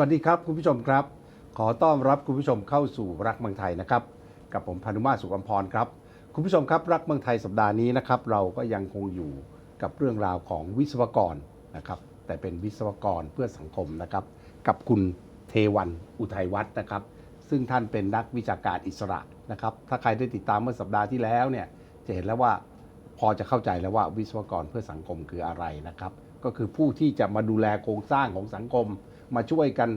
สวัสดีครับคุณผู้ชมครับ ขอต้อนรับคุณผู้ชมเข้าสู่รักเมืองไทยนะครับ กับผมพานุมาสุขอัมพรครับ คุณผู้ชมครับรักเมืองไทยสัปดาห์นี้นะครับ เราก็ยังคงอยู่กับเรื่องราวของวิศวกรนะครับ แต่เป็นวิศวกรเพื่อสังคมนะครับ กับคุณเทวันอุทัยวัฒน์นะครับ ซึ่งท่านเป็นนักวิชาการอิสระนะครับ ถ้าใครได้ติดตามเมื่อสัปดาห์ที่แล้วเนี่ยจะเห็นแล้วว่าพอจะเข้าใจแล้วว่าวิศวกรเพื่อสังคมคืออะไรนะครับ ก็คือผู้ที่จะมาดูแลโครงสร้างของสังคม มาช่วยกัน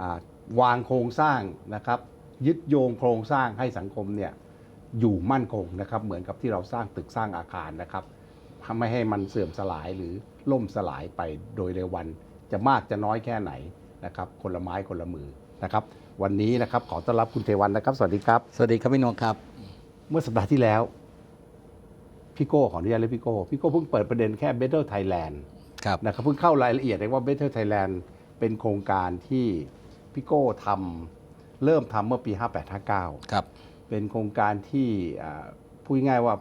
อ่าวางโครงสร้างนะครับ ยึดโยงโครงสร้างให้สังคมเนี่ยอยู่มั่นคงนะครับ เหมือนกับที่เราสร้างตึกสร้างอาคารนะครับทำไม่ให้มันเสื่อมสลายหรือล่มสลายไปโดยเร็ววัน จะมากจะน้อยแค่ไหนนะครับ คนละไม้คนละมือนะครับ วันนี้นะครับขอต้อนรับคุณเทวันนะครับ สวัสดีครับ สวัสดีครับพี่นกครับ เมื่อสัปดาห์ที่แล้วพี่โก้ขออนุญาตเรียกพี่โก้พี่โก้เพิ่งเปิดประเด็นแค่ Better Thailand ครับนะครับเพิ่งเข้ารายละเอียดเลยว่า Better Thailand เป็นโครงการที่พี่โก้ทำเริ่มทำเมื่อปี 58-59ครับ เป็นโครงการที่อ่าพูดง่ายๆว่า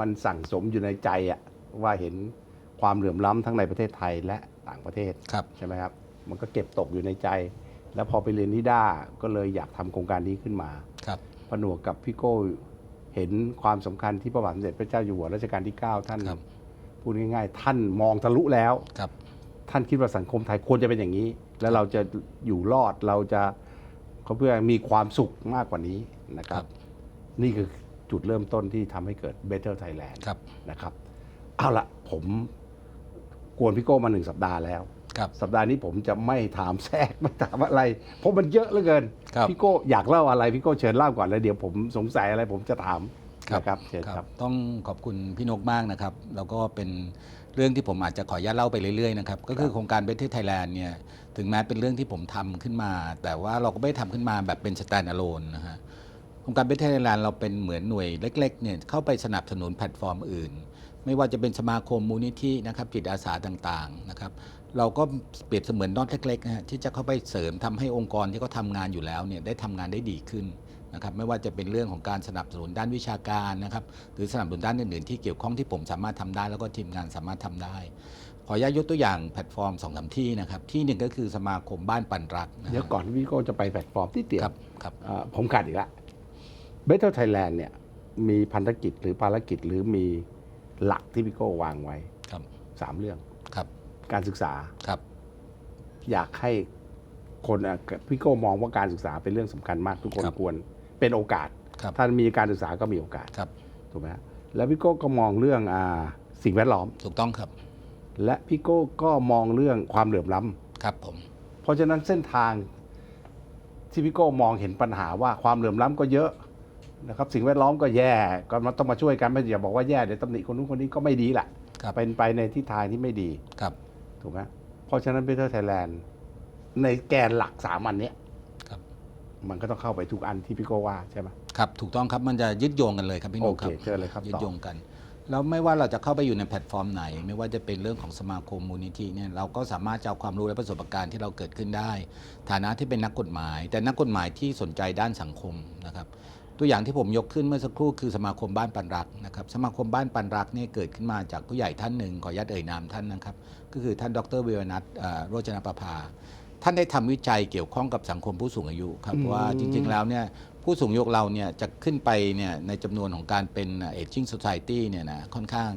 มันสั่งสมอยู่ในใจอะว่าเห็นความเหลื่อมล้ำทั้งในประเทศไทยและต่างประเทศครับใช่ไหมครับ มันก็เก็บตกอยู่ในใจ แล้วพอไปเรียนนิด้าก็เลยอยากทำโครงการนี้ขึ้นมาครับผนวกกับพี่โก้เห็นความสำคัญที่พระบาทสมเด็จพระเจ้าอยู่หัวรัชกาลที่ 9 ท่านครับพูดง่ายๆ ท่านมองทะลุแล้วครับ ท่านคิดว่าสังคมไทยควรจะเป็นอย่างนี้ แล้วเราจะอยู่รอดเราจะเขาเพื่อมีความสุขมากกว่านี้นะครับ นี่คือจุดเริ่มต้นที่ทำให้เกิด Better Thailand ครับนะครับเอาละผมกวนพี่โก้มาหนึ่งสัปดาห์แล้ว ครับสัปดาห์นี้ผมจะไม่ถามแทรกไม่ถามอะไร เพราะมันเยอะเหลือเกิน ครับ พี่โก้อยากเล่าอะไรพี่โก้เชิญเล่าก่อนแล้วเดี๋ยวผมสงสัยอะไรผมจะถามนะครับเชิญครับ ต้องขอบคุณพี่นกมากนะครับ แล้วก็เป็น เรื่องที่ผมอาจจะขออนุญาตเล่าไปเรื่อยๆนะครับก็คือโครงการ Better Thailand เนี่ยถึงแม้เป็นเรื่องที่ผมทำขึ้นมา แต่ว่าเราก็ไม่ได้ทำขึ้นมาแบบเป็น stand alone นะฮะโครงการ Better Thailand เราเป็นเหมือนหน่วยเล็กๆเนี่ยเข้าไปสนับสนุนแพลตฟอร์มอื่น ไม่ว่าจะเป็นสมาคมมูลนิธินะครับจิตอาสาต่างๆนะครับเราก็เปรียบเสมือนน็อตเล็กๆนะฮะที่จะเข้าไปเสริมทำให้องค์กรที่เขาทำงานอยู่แล้วเนี่ยได้ทำงานได้ดีขึ้น นะครับไม่ว่าจะเป็นเรื่องของการสนับสนุนด้านวิชาการนะครับหรือสนับสนุนด้านอื่นๆที่เกี่ยวข้องที่ผมสามารถทำได้ แล้วก็ทีมงานสามารถทำได้ ขออนุญาตยกตัวอย่างแพลตฟอร์มสองสามที่นะครับที่หนึ่งก็คือสมาคมบ้านปันรักนะฮะเดี๋ยวก่อนที่พี่โก้จะไปแพลตฟอร์มที่เตียครับครับอ่าผมขาดอีกละ Better Thailand เนี่ยมีพันธกิจหรือภารกิจหรือมีหลักที่พี่โก้วางไว้ครับสามเรื่องครับ การศึกษาครับ อยากให้คนอะพี่โก้มองว่าการศึกษาเป็นเรื่องสำคัญมากทุกคนควร เป็นโอกาส ครับถ้ามีการศึกษาก็มีโอกาสครับ ถูกไหมฮะแล้วพี่โก้ก็มองเรื่องอาสิ่งแวดล้อม ถูกต้องครับและพี่โก้ก็มองเรื่องความเหลื่อมล้ำครับผม เพราะฉะนั้นเส้นทางที่พี่โก้มองเห็นปัญหาว่าความเหลื่อมล้ำก็เยอะนะครับ สิ่งแวดล้อมก็แย่ก็มันต้องมาช่วยกันไม่อย่าบอกว่าแย่เดี๋ยวตำหนิคนนู้นคนนี้ก็ไม่ดีแหละครับ เป็นไปในทิศทางที่ไม่ดี ครับ ถูกไหมเพราะฉะนั้นเบเ t อร์ไทยแลนด์ในแกนหลักสามอันเนี้ยครับ มันก็ต้องเข้าไปทุกอันที่พี่โก้ว่าใช่ไหม ครับถูกต้องครับมันจะยึดโยงกันเลยครับพี่นโอกเคครับเชิญเลยครับยึต่ดอโยงกัน แล้วไม่ว่าเราจะเข้าไปอยู่ในแพลตฟอร์มไหน ไม่ว่าจะเป็นเรื่องของสมาคมมูลนิธิเนี่ยเราก็สามารถจะเอาความรู้และประสบการณ์ที่เราเกิดขึ้นได้ ฐานะที่เป็นนักกฎหมาย แต่นักกฎหมายที่สนใจด้านสังคมนะครับตัวอย่างที่ผมยกขึ้นเมื่อสักครู่คือสมาคมบ้านปันรักนะครับสมาคมบ้านปันรักเนี่ยเกิดขึ้นมาจากผู้ใหญ่ท่านหนึ่งขออนุญาตเอ่ยนามท่านนะครับ ก็คือท่านดรวิวนัทเอ่อโรจนประภา ท่านได้ทำวิจัยเกี่ยวข้องกับสังคมผู้สูงอายุครับอืมว่าจริง ๆ แล้วเนี่ยผู้สูงอายุเราเนี่ยจะขึ้นไปเนี่ยในจำนวนของการเป็น aging society เนี่ยนะค่อนข้าง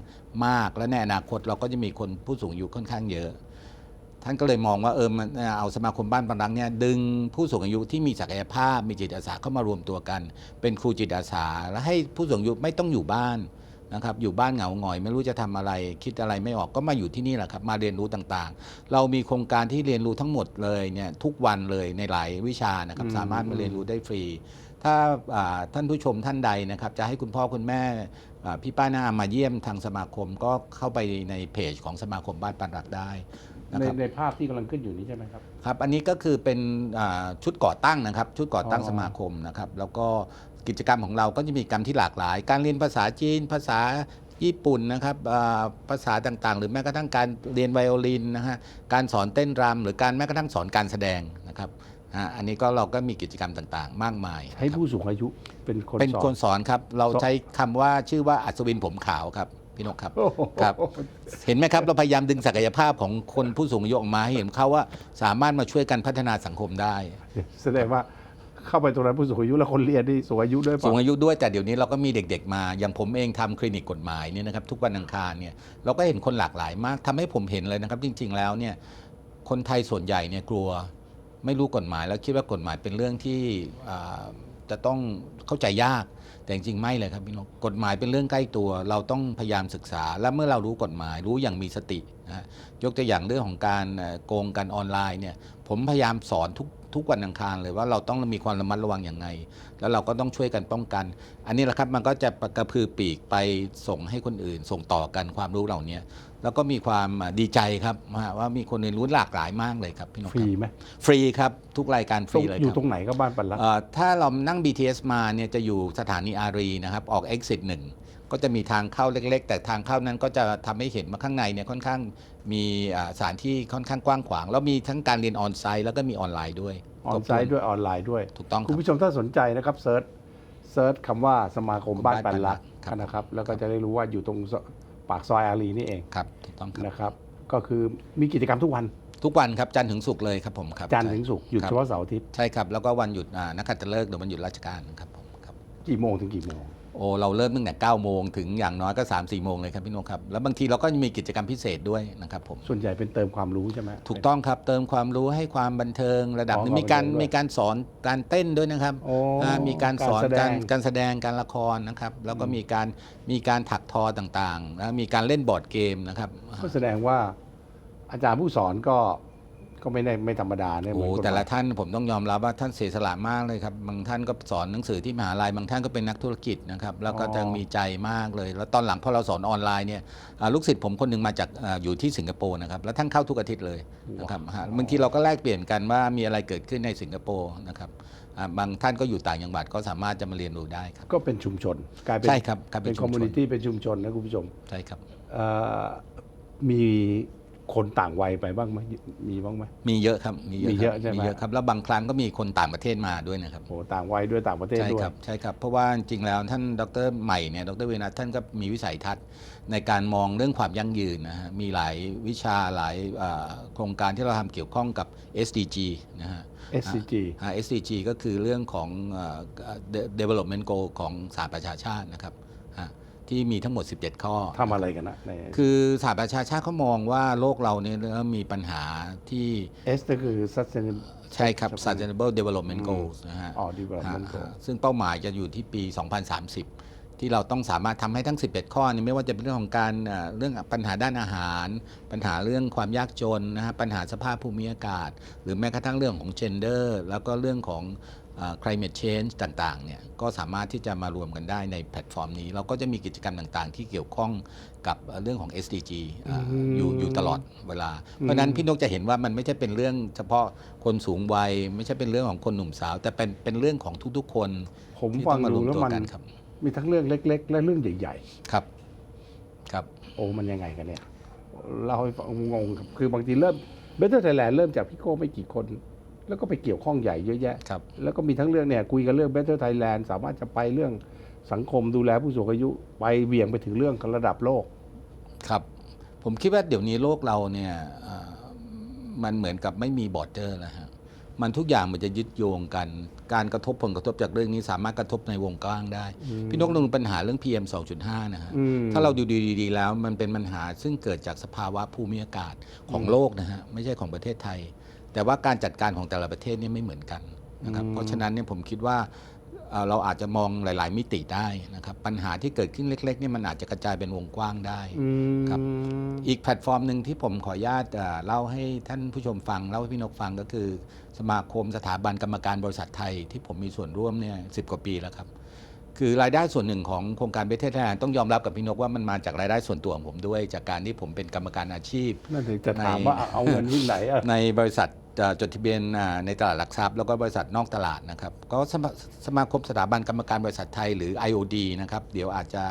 มากและในอนาคตเราก็จะมีคนผู้สูงอายุค่อนข้างเยอะ ท่านก็เลยมองว่าเออมันเอาสมาคมบ้านปันรังเนี่ยดึงผู้สูงอายุที่มีศักยภาพมีจิตอาสาเข้ามารวมตัวกัน เป็นครูจิตอาสา และให้ผู้สูงอายุไม่ต้องอยู่บ้าน นะครับอยู่บ้านเหงาหงอย ไม่รู้จะทำอะไร คิดอะไรไม่ออกก็มาอยู่ที่นี่แหละครับมาเรียนรู้ต่างๆ เรามีโครงการที่เรียนรู้ทั้งหมดเลยเนี่ยทุกวันเลยในหลายวิชานะครับอืมสามารถมาเรียนรู้ได้ฟรี ถ้าอ่าท่านผู้ชมท่านใดนะครับจะให้คุณพ่อคุณแม่อ่าพี่ป้าหน้ามาเยี่ยมทางสมาคมก็เข้าไปในเพจของสมาคมบ้านปันรักได้นะในครับในภาพที่กำลังขึ้นอยู่นี้ใช่ไหมครับครับ อันนี้ก็คือเป็นอ่าชุดก่อตั้งนะครับ ชุดก่อตั้งอ๋อสมาคมนะครับ แล้วก็ กิจกรรมของเราก็จะมีกรรมที่หลากหลาย การเรียนภาษาจีน ภาษาญี่ปุ่นนะครับอ่าภาษาต่างๆ หรือแม้กระทั่งการเรียนไวโอลินนะฮะการสอนเต้นรำหรือการแม้กระทั่งสอนการแสดงนะครับอ่าอันนี้ก็เราก็มีกิจกรรมต่างๆ มากมายให้นะครับผู้สูงอายุเป็นคนเป็นสอคนนสอนครับเราสอนใช้คำว่าชื่อว่าอัศวินผมขาวครับพี่นกครับโอ้โหครับ เห็นไหมครับเราพยายามดึงศักยภาพของคนผู้สูงอายุออกมาให้เห็นเขาว่าสามารถมาช่วยกันพัฒนาสังคมได้ แสดงว่า เข้าไปตรงนั้นผู้สูงอายุและคนเรียนนี่สูงอายุด้วยสูงอายุด้วยแต่เดี๋ยวนี้เราก็มีเด็กๆมา อย่างผมเองทำคลินิกกฎหมายเนี่ยนะครับทุกวันอังคารเนี่ยเราก็เห็นคนหลากหลายมากทำให้ผมเห็นเลยนะครับ จริง ๆ แล้วเนี่ยคนไทยส่วนใหญ่เนี่ยกลัวไม่รู้กฎหมายแล้วคิดว่ากฎหมายเป็นเรื่องที่อ่าจะต้องเข้าใจยาก แต่จริงๆไม่เลยครับพี่นกกฎหมายเป็นเรื่องใกล้ตัว เราต้องพยายามศึกษา และเมื่อเรารู้กฎหมายรู้อย่างมีสตินะฮะยกตัวอย่างเรื่องของการโกงกันออนไลน์เนี่ยผมพยายามสอนทุกทุกวันอังคารเลยว่าเราต้องมีความระมัดระวังอย่างไรแล้วเราก็ต้องช่วยกันป้องกัน อันนี้แหละครับมันก็จะกระพือปีกไปส่งให้คนอื่น ส่งต่อกันความรู้เหล่านี้ แล้วก็มีความอ่าดีใจครับว่าว่ามีคนเรียนรู้หลากหลายมากเลยครับพี่นกฟรีครับไหมฟรีครับทุกรายการฟตรรีงเลยอคยู่รับตรงไหนก็บ้านปันลักษณ์เอ่อถ้าเรานั่ง BTS มาเนี่ยจะอยู่สถานีอารีนะครับออก exit 1ก็จะมีทางเข้าเล็ก ๆ แต่ทางเข้านั้นก็จะทำให้เห็นว่าข้างในเนี่ยค่อนข้างมีอ่าสถานที่ค่อนข้างกว้างขวาง แล้วมีทั้งการเรียนออนไซต์แล้วก็มีออนไลน์ด้วยออนไซต์ด้วยออนไลน์ด้วยถูกต้องคคุณรับผู้ชมถ้าสนใจนะครับเซิร์ชเซิร์ชคำว่าสมาคมบ้านปันลักษณ์ครับนะครับแล้วก็จะได้รู้ว่าอยู่ตรง ปากซอยอารีนี่เองครับถูกต้องครับนะครับ ก็คือมีกิจกรรมทุกวันทุกวันครับจันทร์ถึงศุกร์เลยครับผมครับจันทร์ถึงศุกร์หยุดครับเฉพาะเสาร์อาทิตย์ใช่ครับแล้วก็วันหยุดอ่านักขัตฤกษ์หรือวันหยุดราชการครับผมครับกี่โมงถึงกี่โมง โอ้เราเริ่มตั้งแต่9โมงถึงอย่างน้อยก็ 3 4 โมงเลยครับพี่นกครับแล้วบางทีเราก็มีกิจกรรมพิเศษด้วยนะครับผมส่วนใหญ่เป็นเติมความรู้ใช่ไหม ถูกต้องครับเติมความรู้ให้ความบันเทิงระดับหนึงอ๋อมีการความบันเทิงด้วยมีการสอนการเต้นด้วยนะครับโอ้อ่ามีการสอนการแสดกางรการแสดงการละครนะครับแล้วก็มีการมีการถักทอต่างๆแล้วมีการเล่นบอร์ดเกมนะครับ ก็แสดงว่าอาจารย์ผู้สอนก็ ก็ไม่ได้ไม่ธรรมดาเนี่ยเหโอ้มือนคนแต่ละท่านผมต้องยอมรับว่าท่านเสียสละมากเลยครับ บางท่านก็สอนหนังสือที่มหาลัย บางท่านก็เป็นนักธุรกิจนะครับ แล้วก็จะมีใจมากเลย แล้วตอนหลังพอเราสอนออนไลน์เนี่ยอ่าลูกศิษย์ผมคนหนึ่งมาจากอ่าอยู่ที่สิงคโปร์นะครับ แล้วท่านเข้าทุกอาทิตย์เลยนะครับฮะบางทีเราก็แลกเปลี่ยนกันว่ามีอะไรเกิดขึ้นในสิงคโปร์นะครับอ่าบางท่านก็อยู่ต่างจังหวัดก็สามารถจะมาเรียนรู้ได้ครับ ก็เป็นชุมชน กลายเป็นใช่ครับกลายเป็เป็นนชุคอมมชมูนนิตี้เป็นชุมชนนะคุณผู้ชม ใช่ครับ เอ่อมี คนต่างวัยไปบ้างไหมมีบ้างไหม มีเยอะครับมีเยอะมีเยอะครับใช่ไหม มีเยอะครับแล้วบางครั้งก็มีคนต่างประเทศมาด้วยนะครับ โอ้ต่างวัยด้วยต่างประเทศใช่ด้วคยรับใช่ครับเพราะว่าจริงๆแล้วท่านดรใหม่เนี่ยดรเวนัทท่านก็มีวิสัยทัศน์ในการมองเรื่องความยั่งยืนนะฮะมีหลายวิชาหลายอ่าโครงการที่เราทำเกี่ยวข้องกับ SDG นะฮะ SCG อ่า SDG ก็คือเรื่องของอ่า development goal ของสหประชาชาตินะครับฮะ ที่มีทั้งหมด 17 ข้อ ทำอะไรกันนะใน คือสหประชาชาติเขามองว่าโลกเราเนี่ยเริ่มมีปัญหาที่ S ก็คือ sustainable ใช่ครับ sustainable development อืม goals นะฮะอ๋อ development ฮะ goal ซึ่งเป้าหมายจะอยู่ที่ปี 2030 ที่เราต้องสามารถทำให้ทั้ง 11 ข้อนี้ไม่ว่าจะเป็นเรื่องของการเอ่อเรื่องปัญหาด้านอาหาร ปัญหาเรื่องความยากจนนะฮะปัญหาสภาพภูมิอากาศ หรือแม้กระทั่งเรื่องของ gender แล้วก็เรื่องของเอ่อ climate change ต่างๆเนี่ยก็สามารถที่จะมารวมกันได้ในแพลตฟอร์มนี้ เราก็จะมีกิจกรรมต่างๆ ที่เกี่ยวข้องกับเอ่อเรื่องของ SDG อ่าอืมอยู่อยู่ตลอดเวลา เพราะฉะนั้นพี่นกจะเห็นว่ามันไม่ใช่เป็นเรื่องเฉพาะคนสูงวัย ไม่ใช่เป็นเรื่องของคนหนุ่มสาว แต่เป็นเป็นเรื่องของทุกๆ คนผมที่ฟัต้องงมารดูวมแล้วตัวมันกันครับมีทั้งเรื่องเล็ก ๆ และเรื่องใหญ่ครับ ครับๆโอ้มันยังไงกันเนี่ยเราให้ฟังงงครับคือบางทีเริ่ม Better Thailand เริ่มจากพี่โก้ไม่กี่คน แล้วก็ไปเกี่ยวข้องใหญ่เยอะแยะครับแล้วก็มีทั้งเรื่องเนี่ยคุยกันเรื่อง Better Thailand สามารถจะไปเรื่องสังคมดูแลผู้สูงอายุไปเบี่ยงไปถึงเรื่องระดับโลก ครับ ผมคิดว่าเดี๋ยวนี้โลกเราเนี่ยเอ่อมันเหมือนกับไม่มีบอร์เดอร์แล้วฮะมันทุกอย่างมันจะยึดโยงกัน การกระทบผลกระทบจากเรื่องนี้สามารถกระทบในวงกว้างได้ พี่นกลงปัญหาเรื่อง PM 2.5 นะฮะอืมถ้าเราดูดีๆแล้วมันเป็นปัญหาซึ่งเกิดจากสภาวะภูมิอากาศของโลกนะฮะ ไม่ใช่ของประเทศไทย แต่ว่าการจัดการของแต่ละประเทศเนี่ยไม่เหมือนกันนะครับอืมเพราะฉะนั้นเนี่ยผมคิดว่าเอ่อเราอาจจะมองหลาย ๆ มิติได้นะครับ ปัญหาที่เกิดขึ้นเล็ก ๆ เนี่ยมันอาจจะกระจายเป็นวงกว้างได้อืมครับอีกแพลตฟอร์มหนึ่งที่ผมขออนุญาตเอ่อเล่าให้ท่านผู้ชมฟังเล่าให้พี่นกฟังก็คือ สมาคมสถาบันกรรมการบริษัทไทย ที่ผมมีส่วนร่วมเนี่ยสิกว่าปีแล้วครับ คือรายได้ส่วนหนึ่งของโครงการเบสเทสแลนด์ต้องยอมรับกับพี่นกว่ามันมาจากรายได้ส่วนตัวของผมด้วย จากการที่ผมเป็นกรรมการอาชีพนั่นถึงจะถามในว่าเอาเงินที่ไหนอะในบริษัทเอ่อ จดทะเบียนอ่าในตลาดหลักทรัพย์แล้วก็บริษัทนอกตลาดนะครับก็สมาสมาคมสถาบันกรรมการบริษัทไทยหรือ IOD นะครับเดี๋ยวอาจจะ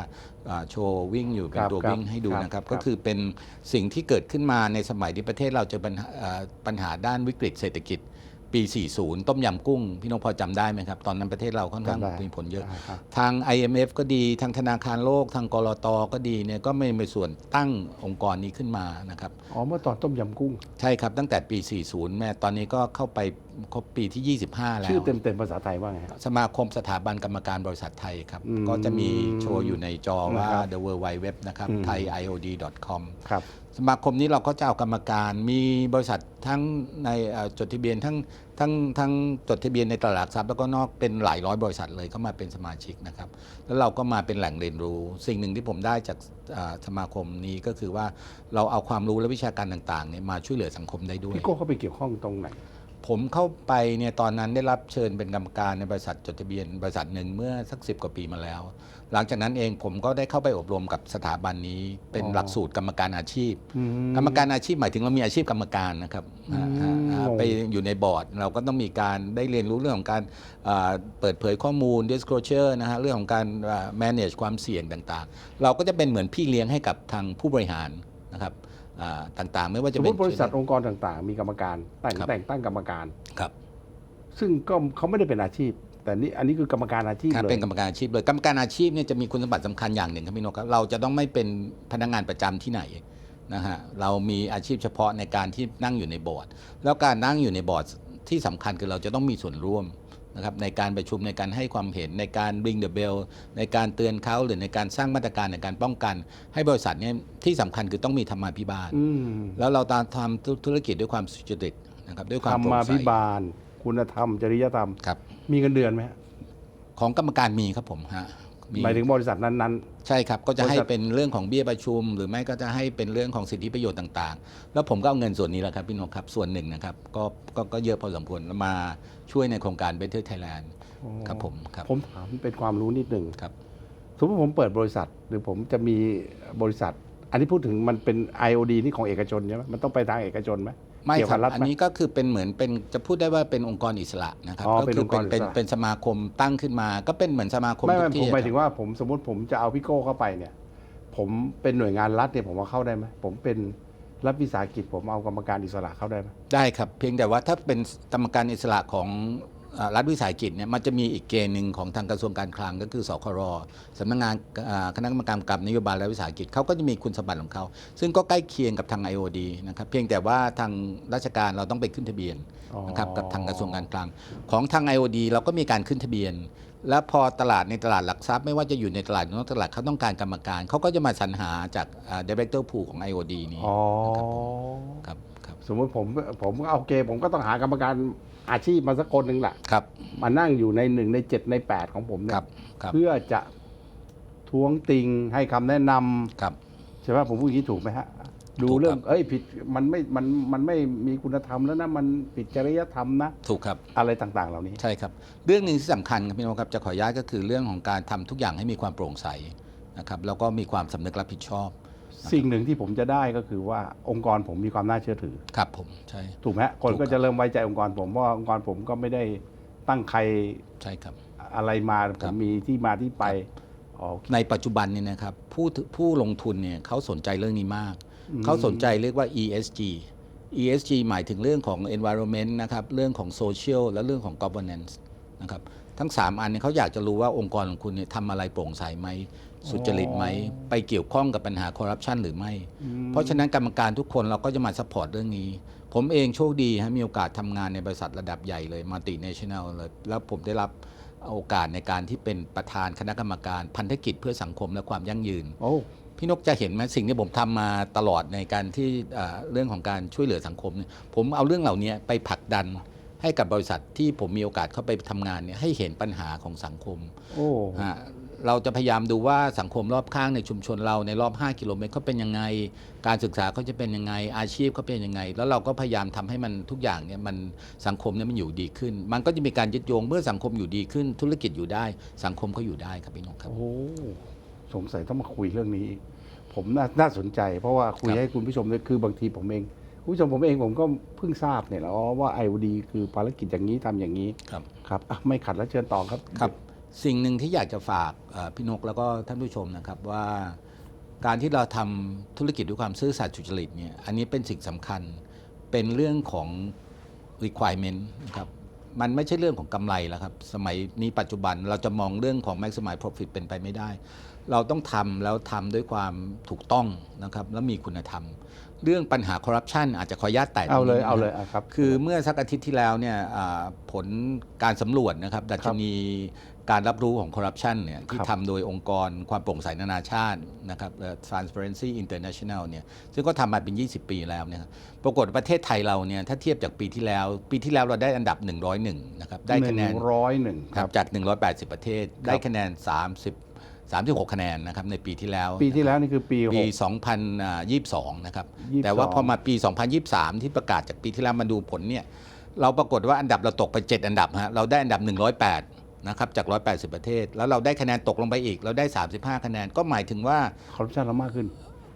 อ่าโชว์วิ่งอยู่เป็นครับตัวครับวิ่งให้ดูครับนะครับครับ ก็คือเป็นสิ่งที่เกิดขึ้นมาในสมัยที่ประเทศเราเจอปัญหาเอ่อปัญหาด้านวิกฤตเศรษฐกิจ ปี 40 ต้มยำกุ้ง พี่นกพอจำได้ไหมครับ ตอนนั้นประเทศเราค่อนข้างจำได้มีผลเยอะอ่าครับ ทาง IMF ก็ดีทางธนาคารโลก ทางกรตก็ดีเนี่ยก็ไม่มีส่วนตั้งองค์กรนี้ขึ้นมานะครับ อ๋อเมื่อตอนต้มยำกุ้ง ใช่ครับตั้งแต่ปี 40 แม่ตอนนี้ก็เข้าไปครบปีที่ 25 แล้ว ชื่อเต็มๆภาษาไทยว่าไงฮะ สมาคมสถาบันกรรมการบริษัทไทยครับ อืมก็จะมีโชว์อยู่ในจอว่า นะครับ the world wide web นะครับ อืม thaiiod.com ครับ สมาคมนี้เราก็จะเอากรรมการมีบริษัททั้งในเอ่อจดทะเบียนทั้งทั้งทั้งจดทะเบียนในตลาดหลักทรัพย์แล้วก็นอกเป็นหลายร้อยบริษัทเลยเข้ามาเป็นสมาชิกนะครับ แล้วเราก็มาเป็นแหล่งเรียนรู้ สิ่งหนึ่งที่ผมได้จากอ่าสมาคมนี้ก็คือว่าเราเอาความรู้และวิชาการต่างๆเนี่ยมาช่วยเหลือสังคมได้ด้วย พี่โก้เขาไปเกี่ยวข้องตรงไหน ผมเข้าไปเนี่ยตอนนั้นได้รับเชิญเป็นกรรมการในบริษัทจดทะเบียนบริษัทหนึ่งเมื่อสักสิกว่าปีมาแล้ว หลังจากนั้นเองผมก็ได้เข้าไปอบรมกับสถาบันนี้เป็นอ๋อหลักสูตรกรรมการอาชีพอืกรรมการอาชีพหมายถึงเรามีอาชีพกรรมการนะครับอืมอ่าอ่างงไปอยู่ในบอร์ด เราก็ต้องมีการได้เรียนรู้เรื่องของการอ่าเปิดเผยข้อมูล disclosure นะฮะเรื่องของการอ่า manage ความเสี่ยงต่างๆ เราก็จะเป็นเหมือนพี่เลี้ยงให้กับทางผู้บริหารนะครับอ่า ต่างๆ ไม่ว่าสจะมมเป็นติบริษัทองค์กรต่างๆ มีกรรมการแต่งครับแต่งตั้งกรรมการ ครับ ซึ่งก็เขาไม่ได้เป็นอาชีพ แต่นี่อันนี้คือกรรมการอาชีพครับเลย เป็นกรรมการอาชีพเลยกรรมการอาชีพเนี่ยจะมีคุณสมบัติสำคัญอย่างหนึ่งครับพี่นกครับเราจะต้องไม่เป็นพนักงานประจำที่ไหนนะฮะเรามีอาชีพเฉพาะในการที่นั่งอยู่ในบอร์ด แล้วการนั่งอยู่ในบอร์ดที่สำคัญคือเราจะต้องมีส่วนร่วม นะครับในการประชุมในการให้ความเห็นในการ ring the bell ในการเตือนเขาหรือในการสร้างมาตรการในการป้องกัน ให้บริษัทเนี่ยที่สำคัญคือต้องมีธรรมาภิบาลอืมแล้วเราตามทำธุรกิจด้วยความสุจริตนะครับด้วยความธรโปร่รงมาใสภิบาล คุณธรรม จริยธรรมครับมีเงินเดือนไหมฮะของกรรมการมีครับผมฮะ หมายถึงบริษัทนั้นใช่ครับ ก็จะให้บริษัทเป็นเรื่องของเบี้ยประชุม หรือไม่ก็จะให้เป็นเรื่องของสิทธิประโยชน์ต่างๆ แล้วผมก็เอาเงินส่วนนี้แหละครับพี่นกครับ ส่วนหนึ่งนะครับก็ก็ก็เยอะพอสมควรแล้วมาช่วยในโครงการ Better Thailand ๆอ๋อครับผมครับผมถามเป็นความรู้นิดหนึ่งครับสมมติผมเปิดบริษัทหรือผมจะมีบริษัท อันนี้พูดถึงมันเป็น IOD นี่ของเอกชนใช่ไหมมันต้องไปทางเอกชนไหม ไม่เกี่ยวครักับบรัฐไหมอันนี้ก็คือเป็นเหมือนเป็นจะพูดได้ว่าเป็นองค์กรอิสระนะครับอ๋อก็เป็นคือองค์กเป็รนอิสเป็นระ เป็นสมาคมตั้งขึ้นมา ก็เป็นเหมือนสมาคมไม่ทุไม่กผมที่หมายถึงครับว่าผมสมมติผมจะเอาพี่โก้เข้าไปเนี่ย ผมเป็นหน่วยงานรัฐเนี่ยผมเอาเข้าได้ไหมผมเป็นรัฐวิสาหกิจผมเอากรรมการอิสระเข้าได้ไหม ได้ครับ เพียงแต่ว่าถ้าเป็นกรรมการอิสระของอ่า รัฐวิสาหกิจเนี่ยมันจะมีอีกเกณฑ์หนึ่งของทางกระทรวงการคลังก็คือสครสำนักงานอ่าคณะกรรมการกำกับนโยบายรัฐวิสาหกิจเขาก็จะมีคุณสมบัติของเขาซึ่งก็ใกล้เคียงกับทาง IOD นะครับเพียงแต่ว่าทางราชการเราต้องไปขึ้นทะเบียนอ๋อนะครับกับทางกระทรวงการคลัง ของทาง IOD เราก็มีการขึ้นทะเบียน แล้วพอตลาดในตลาดหลักทรัพย์ไม่ว่าจะอยู่ในตลาดหรือนอกตลาดเขาต้องการกรรมการเขาก็จะมาสรรหาจากอ่า director pool ของ IOD นี้อ๋อครับครับสมมติผมผมก็โอเคผมก็ต้องหากรรมการ อาชีพมาสักคนหนึ่งแหละครับ มานั่งอยู่ในหนึ่งในเจ็ดในแปดของผมเนี่ครัยบครับเพื่อจะท้วงติงให้คำแนะนำครับ ใช่ไหมผมพูดอย่างนี้ถูกไหมฮะ ดูถูกครับเรื่อง เอ้ยผิดมันไม่มันมันไม่มีคุณธรรมแล้วนะ มันผิดจริยธรรมนะ ถูกครับ อะไรต่างๆ เหล่านี้ ใช่ครับ เรื่องหนึ่งที่สำคัญครับพี่โนตครับจะขออนุญาตก็คือเรื่องของการทำทุกอย่างให้มีความโปร่งใสนะครับแล้วก็มีความสำนึกรับผิดชอบ สิ่งหนึ่งที่ผมจะได้ก็คือว่าองค์กรผมมีความน่าเชื่อถือ ครับผมใช่ ถูกไหมฮะคนถูกก็ครับจะเริ่มไว้ใจองค์กรผมเพราะว่าองค์กรผมก็ไม่ได้ตั้งใครใช่ครับ อะไรมาผครัมบ มีที่มาที่ไปอ๋อ ในปัจจุบันเนี่ยนะครับผู้ถือผู้ลงทุนเนี่ยเขาสนใจเรื่องนี้มากเขาสนใจเรียกว่า ESG ESG หมายถึงเรื่องของ environment นะครับเรื่องของ social และเรื่องของ governance นะครับทั้ง 3 อันเนยเขาอยากจะรู้ว่าองค์กรของคุณเนี่ยทำอะไรโปร่งใสไหม สุจริตไหม ไปเกี่ยวข้องกับปัญหาคอร์รัปชันหรือไม่ เพราะฉะนั้นกรรมการทุกคนเราก็จะมาสปอร์ตเรื่องนี้ ผมเองโชคดีฮะมีโอกาสทำงานในบริษัทระดับใหญ่เลยมัลติเนชั่นแนลเลย แล้วผมได้รับโอกาสในการที่เป็นประธานคณะกรรมการพันธกิจเพื่อสังคมและความยั่งยืน โอ้พี่นกจะเห็นไหมสิ่งที่ผมทำมาตลอดในการที่เอ่อเรื่องของการช่วยเหลือสังคมเนี่ยผมเอาเรื่องเหล่านี้ไปผลักดันให้กับบริษัทที่ผมมีโอกาสเข้าไปทำงานเนี่ยให้เห็นปัญหาของสังคมโอ้ฮะ เราจะพยายามดูว่าสังคมรอบข้างในชุมชนเราในรอบ 5 กิโลเมตรเขาเป็นยังไง การศึกษาเขาจะเป็นยังไง อาชีพเขาเป็นยังไง แล้วเราก็พยายามทำให้มันทุกอย่างเนี่ยมันสังคมเนี่ยมันอยู่ดีขึ้น มันก็จะมีการยึดโยงเมื่อสังคมอยู่ดีขึ้น ธุรกิจอยู่ได้ สังคมก็อยู่ได้ครับพี่นกครับโอ้สงสัยต้องมาคุยเรื่องนี้ ผมน่าน่าสนใจ เพราะว่าคุยครับให้คุณผู้ชมด้วยคือบางทีผมเองคุณผู้ชมผมเองผมก็เพิ่งทราบเนี่ยแหละอ๋อว่า IOD คือภารกิจอย่างนี้ทำอย่างนี้ครับครับอะไม่ขัดแล้วเชิญต่อครับครับ สิ่งหนึ่งที่อยากจะฝากเอ่อพี่นกแล้วก็ท่านผู้ชมนะครับว่าการที่เราทำธุรกิจด้วยความซื่อสัตย์สุจริตเนี่ยอันนี้เป็นสิ่งสำคัญเป็นเรื่องของ requirement นะครับมันไม่ใช่เรื่องของกำไรแล้วครับ สมัยนี้ปัจจุบันเราจะมองเรื่องของ maximize profit เป็นไปไม่ได้ เราต้องทำแล้วทำด้วยความถูกต้องนะครับแล้วมีคุณธรรม เรื่องปัญหาคอร์รัปชันอาจจะขออนุญาตแตะเอาเลยตรงนี้นะเอาเลยอะครับ คือเมื่อสักอาทิตย์ที่แล้วเนี่ยอ่าผลการสำรวจนะครับดัชนี การรับรู้ของคอร์รัปชันเนี่ยที่ครับทำโดยองค์กรความโปร่งใสนานาชาตินะครับเอ่อ Transparency International เนี่ยซึ่งก็ทำมาเป็น 20 ปีแล้วเนี่ยครับปรากฏว่าประเทศไทยเราเนี่ยถ้าเทียบจากปีที่แล้ว ปีที่แล้วเราได้อันดับ 101นะครับได้คะแนนหงร้อยหนึ่งครับจาก 180 ประเทศ ได้คะแนน 30 36 คะแนนนะครับในปีที่แล้วปีที่แล้วนี่คือปีหปี ก 2022 นะครับ 22 แต่ว่าพอมาปี 2023 ที่ประกาศจากปีที่แล้วมาดูผลเนี่ย เราปรากฏว่าอันดับเราตกไป 7 อันดับฮะ เราได้อันดับ 108 นะครับจาก 180 ประเทศ แล้วเราได้คะแนนตกลงไปอีก เราได้ 35 คะแนนก็หมายถึงว่าคอร์รัปชันเรามากขึ้น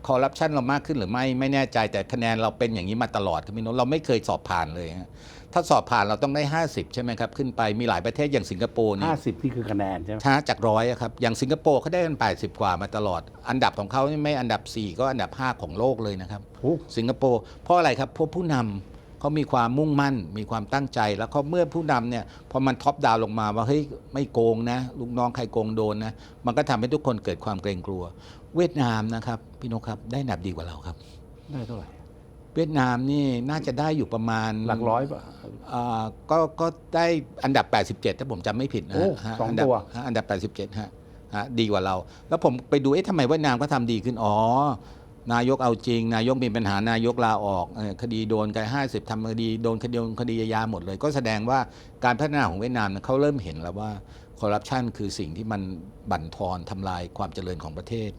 คอร์รัปชันเรามากขึ้นหรือไม่ไม่แน่ใจแต่คะแนนเราเป็นอย่างนี้มาตลอดครับพี่โน้ตเราไม่เคยสอบผ่านเลยฮะถ้าสอบผ่านเราต้องได้ 50 ใช่ไหมครับ ขึ้นไปมีหลายประเทศอย่างสิงคโปร์นี่50 นี่คือคะแนนใช่ไหมช้าจากร้อยอะครับ อย่างสิงคโปร์เขาได้กัน 80 กว่ามาตลอด อันดับของเขานี่ไม่อันดับ 4 ก็อันดับ 5 ของโลกเลยนะครับโอ้สิงคโปร์เพราะอะไรครับเพราะผู้นำ เขามีความมุ่งมั่น มีความตั้งใจ แล้วเขาเมื่อผู้นำเนี่ยพอมันท็อปดาวน์ลงมาว่าเฮ้ยไม่โกงนะลูกน้องใครโกงโดนนะมันก็ทำให้ทุกคนเกิดความเกรงกลัว เวียดนามนะครับพี่นกครับได้อันดับดีกว่าเราครับได้เท่าไหร่เวียดนามนี่น่าจะได้อยู่ประมาณหลักร้อยป่ะอ่าก็ก็ได้อันดับ 87 ถ้าผมจำไม่ผิดนะโอ้ฮะสองนดับตัวฮะอันดับ 87ฮะฮะดีกว่าเรา แล้วผมไปดูเอ๊ะทำไมเวียดนามก็ทำดีขึ้นอ๋อ นายกเอาจริง นายกมีปัญหานายกลาออกคดีโดนกันห้าสิบทำคดีโดนคดีคดียาหมดเลย ก็แสดงว่าการพัฒนาของเวียดนามเขาเริ่มเห็นแล้วว่าคอร์รัปชันคือสิ่งที่มันบั่นทอนทำลายความเจริญของประเทศ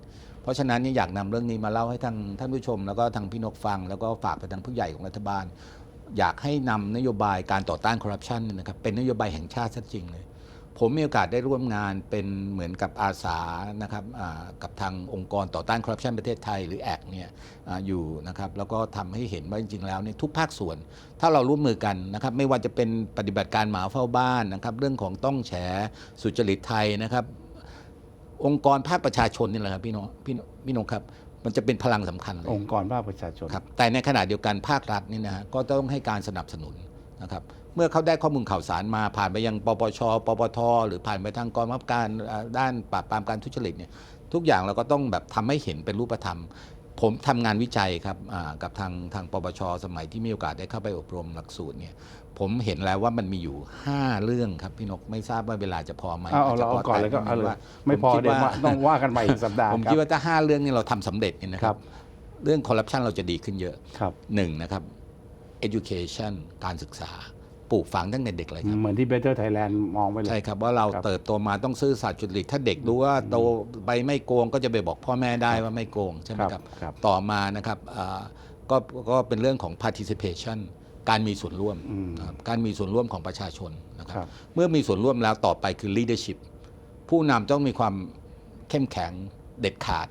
เพราะฉะนั้นอยากนำเรื่องนี้มาเล่าให้ทางท่านผู้ชม แล้วก็ทางพี่นกฟัง แล้วก็ฝากไปทางผู้ใหญ่ของรัฐบาล อยากให้นำนโยบายการต่อต้านคอร์รัปชันเนี่ยนะครับเป็นนโยบายแห่งชาติซะจริงเลย ผมมีโอกาสได้ร่วมงานเป็นเหมือนกับอาสานะครับอ่ากับทางองค์กรต่อต้านคอร์รัปชันประเทศไทยหรือแอกเนี่ยอาอยู่นะครับแล้วก็ทำให้เห็นว่าจริงๆแล้วเนี่ยทุกภาคส่วน ถ้าเราร่วมมือกันนะครับไม่ว่าจะเป็นปฏิบัติการหมาเฝ้าบ้านนะครับเรื่องของต้องแฉสุจริตไทยนะครับ องค์กรภาคประชาชนนี่แหละครับพี่น้องพี่น้องพี่น้องครับมันจะเป็นพลังสำคัญเลยองค์กรภาคประชาชนครับแต่ในขณะเดียวกันภาครัฐนี่นะฮะก็ต้องให้การสนับสนุนนะครับ เมื่อเขาได้ข้อมูลข่าวสารมาผ่านไปยังปปช ปปท หรือผ่านไปทางกองบังคับการอ่าด้านปราบปรามการทุจริตเนี่ยทุกอย่างเราก็ต้องแบบทำให้เห็นเป็นรูปธรรม ผมทำงานวิจัยครับอ่ากับทางทางปปช สมัยที่มีโอกาสได้เข้าไปอบรมหลักสูตรเนี่ยผมเห็นแล้วว่ามันมีอยู่ 5 เรื่องครับพี่นกไม่ทราบว่าเวลาจะพอไหมเอาเอาจจะเราเอาก่อนเลยก็แตะเอาเลยว่าไม่พอผคิเดี๋ยวว่าว่าต้องว่ากันใหม่อีกสัปดาห์ผมครัคิดบว่าถ้าห้าเรื่องนี้เราทำสำเร็จเนี่ยนะคครัรับบเรื่องคอร์รัปชันเราจะดีขึ้นเยอะครับหนึ่งนะครับ education การศึกษา ปลูกฝังตั้งแต่เด็กเลยครับเหมือนที่ Better Thailand มองไปเลย ใช่ครับว่าเราครับเติบโตมาต้องซื่อสัตย์จุจริตถ้าเด็กรู้ว่าโตไปไม่โกงก็จะไปบอกพ่อแม่ได้ว่าไม่โกงใช่ไหมครับครับ ต่อมานะครับอ่าก็ก็เป็นเรื่องของ participation การมีส่วนร่วมอืมนะครับการมีส่วนร่วมของประชาชนนะครับครับเมื่อมีส่วนร่วมแล้วต่อไปคือ leadership ผู้นำต้องมีความเข้มแข็งเด็ดขาดา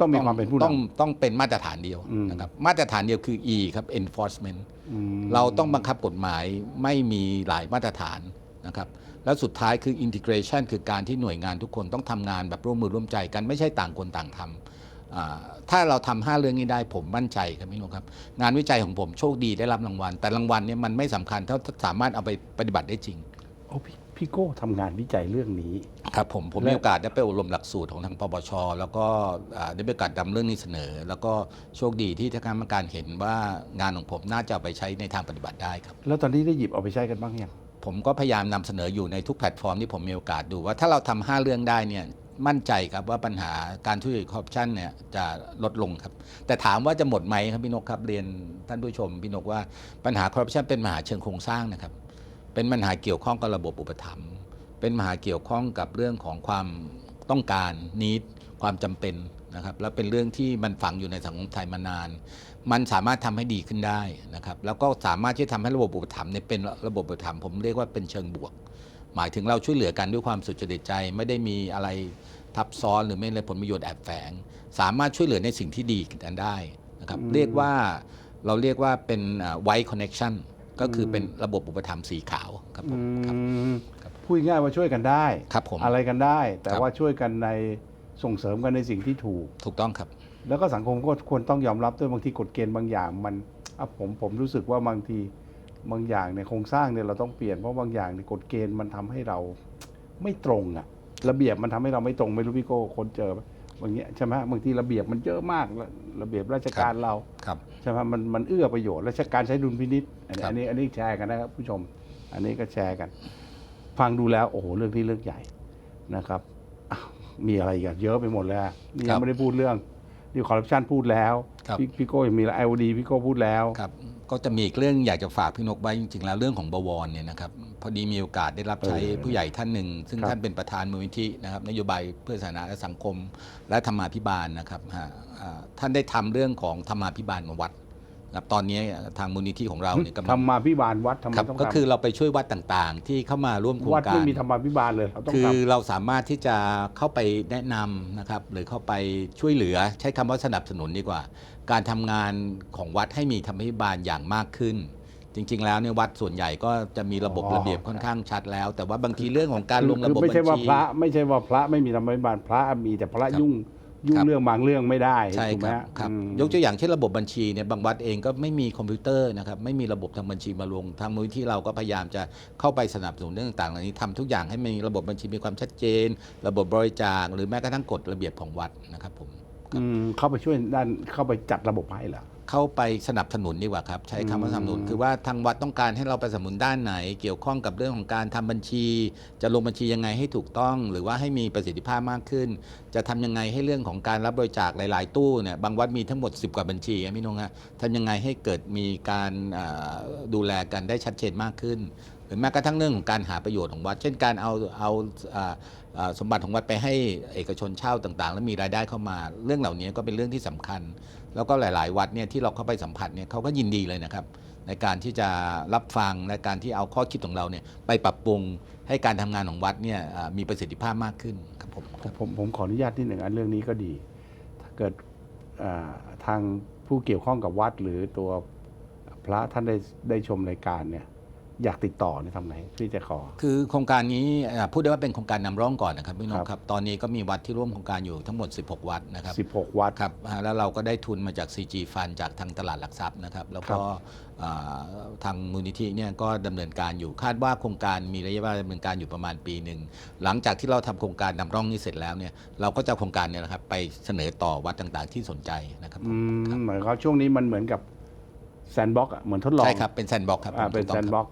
ต้องมีความเป็นผู้นำต้องต้องเป็นมาตรฐานเดียวอืมนะครับมาตรฐานเดียวคือ E ครับ enforcement อืมเราต้องบังคับกฎหมายไม่มีหลายมาตรฐานนะครับแล้วสุดท้ายคือ integration คือการที่หน่วยงานทุกคนต้องทำงานแบบร่วมมือร่วมใจกันไม่ใช่ต่างคนต่างทำอ่าถ้าเราทำห้าเรื่องนี้ได้ผมมั่นใจครับพี่นุครับ งานวิจัยของผมโชคดีได้รับรางวัล แต่รางวัลเนี่ยมันไม่สำคัญเท่าสามารถเอาไปปฏิบัติได้จริงโอ้พี่ พี่โก้ทำงานวิจัยเรื่องนี้ ครับผมผมและมีโอกาสได้ไปอบรมหลักสูตรของทางปปช แล้วก็อ่าได้มีโอกาสนำเรื่องนี้เสนอ แล้วก็โชคดีที่ทางคณะกรรมการเห็นว่างานของผมน่าจะเอาไปใช้ในทางปฏิบัติได้ครับ แล้วตอนนี้ได้หยิบเอาไปใช้กันบ้างยังผมก็พยายามนำเสนออยู่ในทุกแพลตฟอร์มที่ผมมีโอกาสดูว่าถ้าเราทำห้าเรื่องได้เนี่ยมั่นใจครับว่าปัญหาการทุจริตคอร์รัปชันเนี่ยจะลดลงครับ แต่ถามว่าจะหมดไหมครับพี่นกครับเรียนท่านผู้ชมพี่นกว่าปัญหาคอร์รัปชันเป็นปัญหาเชิงโครงสร้างนะครับ เป็นปัญหาเกี่ยวข้องกับระบบอุปถัมภ์เป็นปัญหาเกี่ยวข้องกับเรื่องของความต้องการนิดความจำเป็นนะครับแล้วเป็นเรื่องที่มันฝังอยู่ในสังคมไทยมานาน มันสามารถทำให้ดีขึ้นได้นะครับแล้วก็สามารถที่จะทำให้ระบบอุปถัมภ์เนี่ยเป็นระบบอุปถัมภ์ผมเรียกว่าเป็นเชิงบวก หมายถึงเราช่วยเหลือกันด้วยความสุจริตใจ ไม่ได้มีอะไรทับซ้อนหรือไม่ได้ผลประโยชน์แอบแฝง สามารถช่วยเหลือในสิ่งที่ดีกันได้นะครับเรียกว่าเราเรียกว่าเป็น white connection ก็คือเป็นระบบอุปถัมภ์สีขาวครับผมครับอืมครับพูดง่ายๆว่าช่วยกันได้ครับผมอะไรกันได้ แต่ครับ ว่าช่วยกันในส่งเสริมกันในสิ่งที่ถูก ถูกต้องครับ แล้วก็สังคมก็ควรต้องยอมรับด้วยบางทีกฎเกณฑ์บางอย่างมันอะผมผมรู้สึกว่าบางทีบางอย่างเนี่ยโครงสร้างเนี่ยเราต้องเปลี่ยนเพราะบางอย่างเนี่ยกฎเกณฑ์มันทำให้เราไม่ตรงอะระเบียบมันทำให้เราไม่ตรงไม่รู้พี่โก้คนเจอไหม บางเงี้ยใช่ไหมบางทีระเบียบมันเยอะมากระระเบียบราชการเราครับใช่ไหมมันมันเอื้อประโยชน์ราชการใช้ดุลพินิษอันนี้ครับอันนี้อันนี้แชร์กันนะครับผู้ชม อันนี้ก็แชร์กัน ฟังดูแล้วโอ้โหเรื่องที่เรื่องใหญ่นะครับอ้าวมีอะไรอีกันเยอะไปหมดแล้วนี่ยังไม่ได้พูดเรื่องนี่คอร์รัปชันพูดแล้วครับพี่พี่โก้ยังมีไอโอดีพี่โก้พูดแล้วครับ ก็จะมีอีกเรื่องอยากจะฝากพี่นกไว้จริงๆแล้วเรื่องของบวรเนี่ยนะครับพอดีมีโอกาสได้รับใช้เออผู้ใหญ่ท่านหนึ่ง ซึ่งครับท่านเป็นประธานมูลนิธินะครับนโยบายเพื่อสาธารณะและสังคม และธรรมาภิบาลนะครับฮะอ่าท่านได้ทำเรื่องของธรรมาภิบาลของวัด นะครับตอนนี้ทางมูลนิธิของเราเนี่ยกำลังทำมาพิบาลวัดทำไมครับต้องก็ทำคือเราไปช่วยวัดต่างๆ ที่เข้ามาร่วมโครงวัดการ ไม่มีธรรมาพิบาลเลยเราต้องคือทำ เราสามารถที่จะเข้าไปแนะนำนะครับหรือเข้าไปช่วยเหลือใช้คำว่าสนับสนุนดีกว่า การทำงานของวัดให้มีธรรมาภิบาลอย่างมากขึ้น จริง ๆ แล้วเนี่ยวัดส่วนใหญ่ก็จะมีระบบอ๋อ ระเบียบค่อนข้างชัดแล้ว แต่ว่าบางทีเรื่องของการลงคืระอบบไม่บัญใช่ว่าชี พระไม่ใช่ว่าพระไม่มีธรรมาภิบาลพระมีแต่พระครับ ยุ่ง ยุ่งครับเรื่องบางเรื่องไม่ได้ใช่ถูกไหมครับฮะครับอืมยกตัวอย่างเช่นระบบบัญชีเนี่ยบางวัดเองก็ไม่มีคอมพิวเตอร์นะครับไม่มีระบบทางบัญชีมาลง ทางมูลที่เราก็พยายามจะเข้าไปสนับสนุนเรื่องต่างๆเหล่านี้ทำทุกอย่างให้มีระบบบัญชีมีความชัดเจน ระบบบริจาคหรือแม้กระทั่งกฎระเบียบของวัดนะครับผมอืมเข้าไปช่วยด้านเข้าไปจัดระบบให้เหรอ เข้าไปสนับสนุนดีกว่าครับ ใช้คำว่าสนับสนุน คือว่าทางวัดต้องการให้เราไปสนับสนุนด้านไหน เกี่ยวข้องกับเรื่องของการทำบัญชี จะลงบัญชียังไงให้ถูกต้อง หรือว่าให้มีประสิทธิภาพมากขึ้น จะทำยังไงให้เรื่องของการรับบริจาคหลาย ๆ ตู้เนี่ยบางวัดมีทั้งหมด 10 กว่าบัญชีอะพี่นงฮะทำยังไงให้เกิดมีการอ่าดูแลกันได้ชัดเจนมากขึ้น หรือแม้กระทั่งเรื่องของการหาประโยชน์ของวัด เช่นการเอาเอาสมบัติของวัดไปให้เอกชนเช่าต่างๆ แล้วมีรายได้เข้ามา เรื่องเหล่านี้ก็เป็นเรื่องที่สำคัญ แล้วก็หลาย ๆ วัดเนี่ยที่เราเข้าไปสัมผัสเนี่ยเขาก็ยินดีเลยนะครับ ในการที่จะรับฟังและการที่เอาข้อคิดของเราเนี่ยไปปรับปรุงให้การทำงานของวัดเนี่ยมีประสิทธิภาพมากขึ้นครับผมผมผมขออนุญาตที่หนึ่งอันเรื่องนี้ก็ดี ถ้าเกิดทางผู้เกี่ยวข้องกับวัดหรือตัวพระท่านได้ได้ชมรายการเนี่ย อยากติดต่อเนี่ยทำไงที่จะขอ คือโครงการนี้อ่าพูดได้ว่าเป็นโครงการนำร่องก่อนนะครับพี่น้อครังบครับ ตอนนี้ก็มีวัดที่ร่วมโครงการอยู่ทั้งหมด 16 วัดนะครับ 16 วัด ครับอ่าแล้วเราก็ได้ทุนมาจาก CG Fund จากทางตลาดหลักทรัพย์นะครับ แล้วก็อ่าทางมูลนิธิเนี่ยก็ดำเนินการอยู่คาดว่าโครงการมีระยะเวลาดำเนินการอยู่ประมาณปีหนึ่ง หลังจากที่เราทำโครงการนำร่องนี้เสร็จแล้วเนี่ยเราก็จะเอาโครงการเนี่ยนะครับไปเสนอต่อวัดต่างๆที่สนใจนะครับอืมเหมือนเขาช่วงนี้มันเหมือนกับแซนบ็อกเหมือนทดลองใช่ครับเป็นแซนบ็อกครับอ่าเป็นถูกต้แซองนครับ บ็อก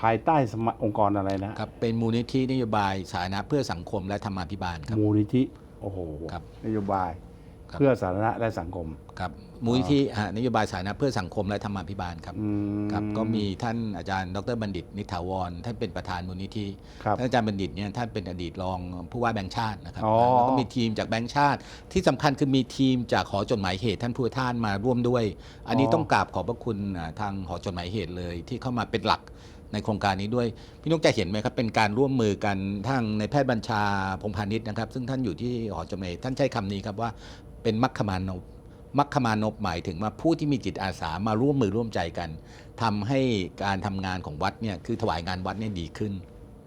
ภายใต้สมาองค์กรอะไรนะครับเป็นมูลนิธินโยบายสาธารณะเพื่อสังคมและธรรมาภิบาลครับ มูลนิธิโอ้โหครับ นโยบายครับ เพื่อสาธารณะและสังคม ครับมูลนิธิฮะนโยบายสาธารณะเพื่อสังคมและธรรมาภิบาลครับอืมครับก็มีท่านอาจารย์ดรบัณฑิต นิถาวรท่านเป็นประธานมูลนิธิครับท่านอาจารย์บัณฑิตเนี่ยท่านเป็นอดีตรองผู้ว่าแบงค์ชาตินะครับอ๋อแล้วก็มีทีมจากแบงค์ชาติ ที่สำคัญคือมีทีมจากหอจดหมายเหตุท่านผู้ท่านมาร่วมด้วย อันนี้ต้องกราบขอบพระคุณอ่าทางหอจดหมายเหตุเลย ที่เข้ามาเป็นหลักในโครงการนี้ด้วย พี่นกจะเห็นไหมครับเป็นการร่วมมือกันทางในแพทย์บัญชาพงพาณิชย์นะครับ ซึ่งท่านอยู่ที่หอจดหมายเหตุท่านใช้คำนี้ครับว่า เป็นมัคคมานพมัคคมานพหมายถึงว่าผู้ที่มีจิตอาสามาร่วมมือร่วมใจกันทำให้การทำงานของวัดเนี่ยคือถวายงานวัดเนี่ยดีขึ้น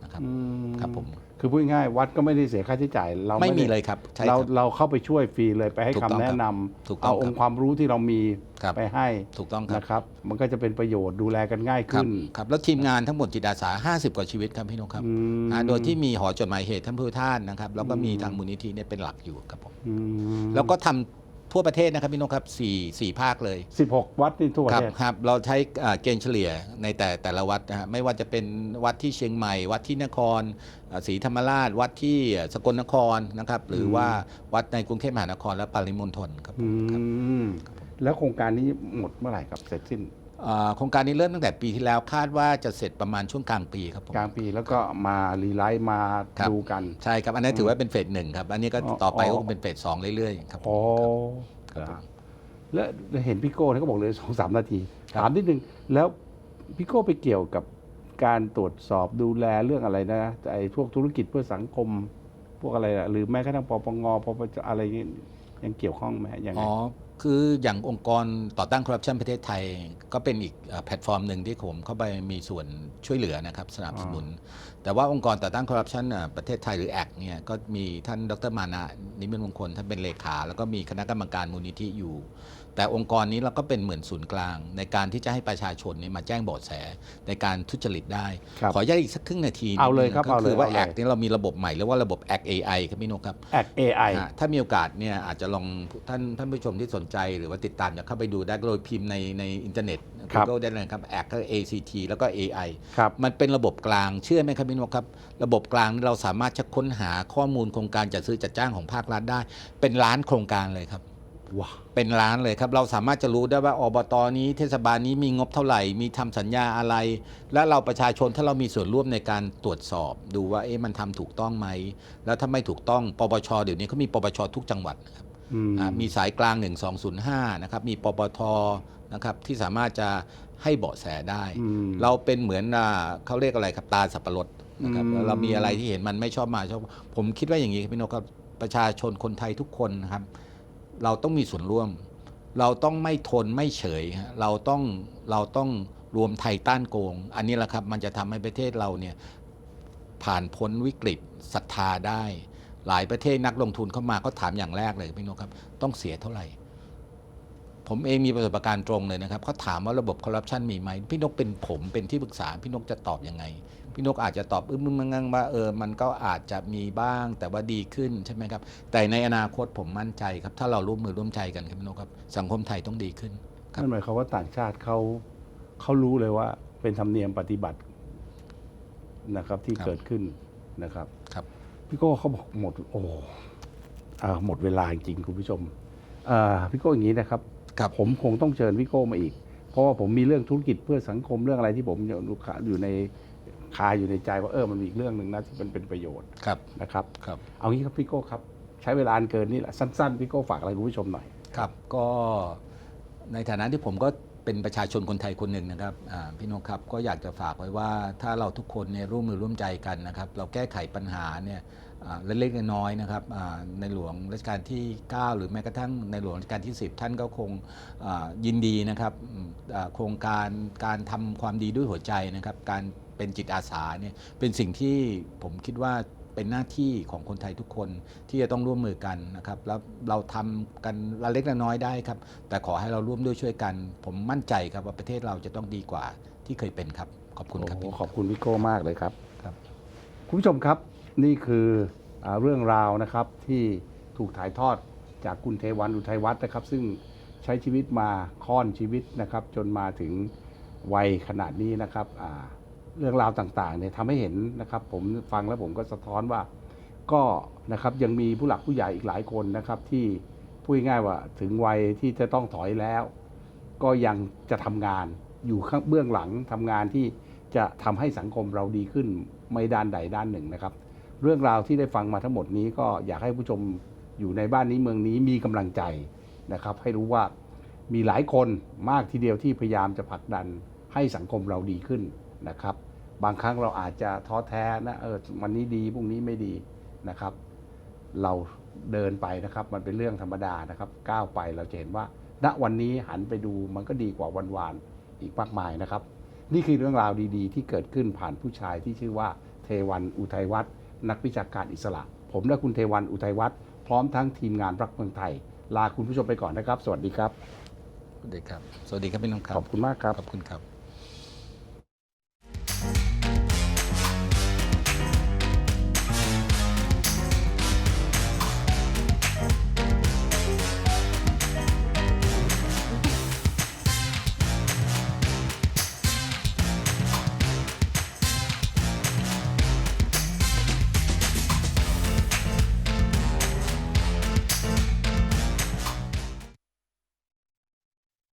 นะครับอืมครับผม คือพูดง่ายๆวัดก็ไม่ได้เสียค่าใช้จ่าย เราไม่มีด้เลยครับใช่คเรารับเราเข้าไปช่วยฟรีเลยไปให้ถูกคำต้องแนะครับนำถูกต้องเอาครับองค์ความรู้ที่เรามีครับไปให้ถูกต้องครับนะครับ มันก็จะเป็นประโยชน์ดูแลกันง่ายครับขึ้นครับแล้วทีมงานทั้งหมดจิตอาสา 50 กว่าชีวิตครับพี่นกครับอืมอ่าโดยที่มีหอจดหมายเหตุท่านผู้ท่านนะครับแล้วก็มีทางมูลนิธิเนี่ยเป็นหลักอยู่ครับผมอืมแล้วก็ทำ ทั่วประเทศนะครับพี่นกครับสี่สี่ภาคเลย 16 วัดนี่ทั่วปครัระบเทศ ครับเราใช้อ่าเกณฑ์เฉลี่ยในแต่แต่ละวัดนะฮะไม่ว่าจะเป็นวัดที่เชียงใหม่ วัดที่นครอ่าศรีธรรมราช วัดที่สกลนครนะครับ หรือว่าวัดในกรุงเทพมหานครและปริมณฑลครับผอืมครับมแล้วโครงการนี้หมดเมื่อไหร่ครับเสร็จสิ้นอ่า โครงการนี้เริ่มตั้งแต่ปีที่แล้วคาดว่าจะเสร็จประมาณช่วงกลางปีครับผมกลางปีแล้วก็มารีไลท์มาครับดูกัน ใช่ครับ อันนี้นถือว่าเป็นเฟสหนึ่งครับ อันนี้ก็อ๋อต่อไปอ๋อก็คงเป็นเฟสสองเรื่อยๆครับโอ้ครับแล้วเห็นพี่โก้เนี่ยเขาบอกเลยสองสามนาทีครับถามนิดนึงแล้วพี่โก้ไปเกี่ยวกับการตรวจสอบดูแลเรื่องอะไรนะไอ้พวกธุรกิจเพื่อสังคมพวกอะไรอะหรือแม้กระทั่งปปงปปจอะไรเงี้ย ยังเกี่ยวข้องไหมยังไง อ๋อ คืออย่างองค์กรต่อต้านคอร์รัปชันประเทศไทย ก็เป็นอีกเอ่อแพลตฟอร์มหนึ่งที่ผมเข้าไปมีส่วนช่วยเหลือนะครับสนับสนุน แต่ว่าองค์กรต่อต้านคอร์รัปชันอะประเทศไทยหรือแอคเนี่ยก็มีท่านดรมานะนิมิตมงคลท่านเป็นเลขา แล้วก็มีคณะกรรมการมูลนิธิอยู่ แต่องค์กรนี้เราก็เป็นเหมือนศูนย์กลาง ในการที่จะให้ประชาชนเนี่ยมาแจ้งเบาะแสในการทุจริตได้ ครับขออนุญาตอีกสักครึ่งนาทีเอาเลยครับก็เอาเลยคือว่าเอาเลยแอคนี้เรามีระบบใหม่เรียกว่าระบบ Act AI ครับพี่นกครับ แอค AI อ่าถ้ามีโอกาสเนี่ยอาจจะลองท่านท่านผู้ชมที่สนใจหรือว่าติดตามจะเข้าไปดูได้โดยพิมพ์ในในอินเทอร์เน็ต ครับ Google ได้เลยนะครับ Act ก็ ACT แล้วก็ AI ครับ มันเป็นระบบกลางเชื่อไหมครับพี่นกครับ ระบบกลางนี่เราสามารถจะค้นหาข้อมูลโครงการจัดซื้อจัดจ้างของภาครัฐได้ เป็นล้านโครงการเลยครับว้า เป็นล้านเลยครับ เราสามารถจะรู้ได้ว่าอบตนี้เทศบาลนี้มีงบเท่าไหร่ มีทำสัญญาอะไร และเราประชาชนถ้าเรามีส่วนร่วมในการตรวจสอบ ดูว่าเอ๊ะมันทำถูกต้องไหม แล้วถ้าไม่ถูกต้องปปชเดี๋ยวนี้เขามีปปชทุกจังหวัดนะครับอืมอ่ามีสายกลาง 1205 นะครับ มีปปทนะครับที่สามารถจะให้เบาะแสได้อืมเราเป็นเหมือนอ่าเขาเรียกอะไรครับตาสับปะรดนะครับอืมเรามีอะไรที่เห็นมันไม่ชอบมาชอบผมคิดว่าอย่างนี้ครับพี่นกครับประชาชนคนไทยทุกคนนะครับ เราต้องมีส่วนร่วม เราต้องไม่ทนไม่เฉย เราต้องเราต้องรวมไทยต้านโกง อันนี้แหละครับมันจะทำให้ประเทศเราเนี่ยผ่านพ้นวิกฤตศรัทธาได้ หลายประเทศนักลงทุนเข้ามาก็ถามอย่างแรกเลยพี่นกครับ ต้องเสียเท่าไหร่ ผมเองมีประสบการณ์ตรงเลยนะครับเขาถามว่าระบบคอร์รัปชันมีไหมพี่นกเป็นผมเป็นที่ปรึกษาพี่นกจะตอบยังไง พี่นกอาจจะตอบอึ้มๆงังๆว่าเออมันก็อาจจะมีบ้างแต่ว่าดีขึ้นใช่ไหมครับ แต่ในอนาคตผมมั่นใจครับ ถ้าเราร่วมมือร่วมใจกันครับพี่นกครับ สังคมไทยต้องดีขึ้นครับนั่นหมายความว่าต่างชาติเขาเขารู้เลยว่าเป็นธรรมเนียมปฏิบัตินะครับที่เกิดขึ้นนะครับครับ พี่โก้เขาบอกหมดโอ้อ่าหมดเวลาจริงๆคุณผู้ชมอ่าพี่โก้อย่างนี้นะครับครับผมคงต้องเชิญพี่โก้มาอีก เพราะว่าผมมีเรื่องธุรกิจเพื่อสังคมเรื่องอะไรที่ผมอยู่อยู่ใน คาอยู่ในใจว่าเออมันมีอีกเรื่องหนึ่งนะที่มันเป็นประโยชน์ครับ นะครับ ครับ เอางี้ครับพี่โก้ครับ ใช้เวลาอันเกินนี่แหละสั้นๆพี่โก้ฝากอะไรคุณผู้ชมหน่อย ครับก็ในฐานะที่ผมก็เป็นประชาชนคนไทยคนหนึ่งนะครับอ่าพี่นกครับก็อยากจะฝากไว้ว่าถ้าเราทุกคนเนี่ยร่วมมือร่วมใจกันนะครับ เราแก้ไขปัญหาเนี่ยอ่าเล็กๆน้อยๆนะครับอ่าในหลวงรัชกาลที่ 9 หรือแม้กระทั่งในหลวงรัชกาลที่ 10 ท่านก็คงอ่ายินดีนะครับอืมอ่าโครงการการทำความดีด้วยหัวใจนะครับการ เป็นจิตอาสาเนี่ยเป็นสิ่งที่ผมคิดว่าเป็นหน้าที่ของคนไทยทุกคนที่จะต้องร่วมมือกันนะครับแล้วเราทำกันละเล็กละน้อยได้ครับ แต่ขอให้เราร่วมด้วยช่วยกัน ผมมั่นใจครับว่าประเทศเราจะต้องดีกว่าที่เคยเป็นครับ ขอบคุณครับโอ้พี่ขอบคุณพี่โก้มากเลยครับครับ คุณผู้ชมครับนี่คืออาเรื่องราวนะครับที่ถูกถ่ายทอดจากคุณเทวันอุทัยวัฒน์นะครับ ซึ่งใช้ชีวิตมาค่อนชีวิตนะครับ จนมาถึงวัยขนาดนี้นะครับอ่า เรื่องราวต่างๆเนี่ยทำให้เห็นนะครับ ผมฟังแล้วผมก็สะท้อนว่า ก็นะครับยังมีผู้หลักผู้ใหญ่อีกหลายคนนะครับที่พูดง่ายว่าถึงวัยที่จะต้องถอยแล้ว ก็ยังจะทำงานอยู่ข้างเบื้องหลังทำงานที่จะทำให้สังคมเราดีขึ้นไม่ด้านใดด้านหนึ่งนะครับ เรื่องราวที่ได้ฟังมาทั้งหมดนี้ก็อยากให้ผู้ชมอยู่ในบ้านนี้เมืองนี้มีกำลังใจนะครับ ให้รู้ว่ามีหลายคนมากทีเดียวที่พยายามจะผลักดันให้สังคมเราดีขึ้นนะครับ บางครั้งเราอาจจะท้อแท้นะเออวันนี้ดีพรุ่งนี้ไม่ดีนะครับ เราเดินไปนะครับ มันเป็นเรื่องธรรมดานะครับ ก้าวไปเราจะเห็นว่า ณวันนี้หันไปดูมันก็ดีกว่าวันวานๆอีกมากมายนะครับ นี่คือเรื่องราวดีๆ ที่เกิดขึ้นผ่านผู้ชายที่ชื่อว่าเทวันอุทัยวัฒน์นักวิชาการอิสระ ผมและคุณเทวันอุทัยวัฒน์พร้อมทั้งทีมงานรักเมืองไทย ลาคุณผู้ชมไปก่อนนะครับ สวัสดีครับสวัสดีครับ สวัสดีครับพี่น้องครับขอบคุณมากครับขอบคุณครับ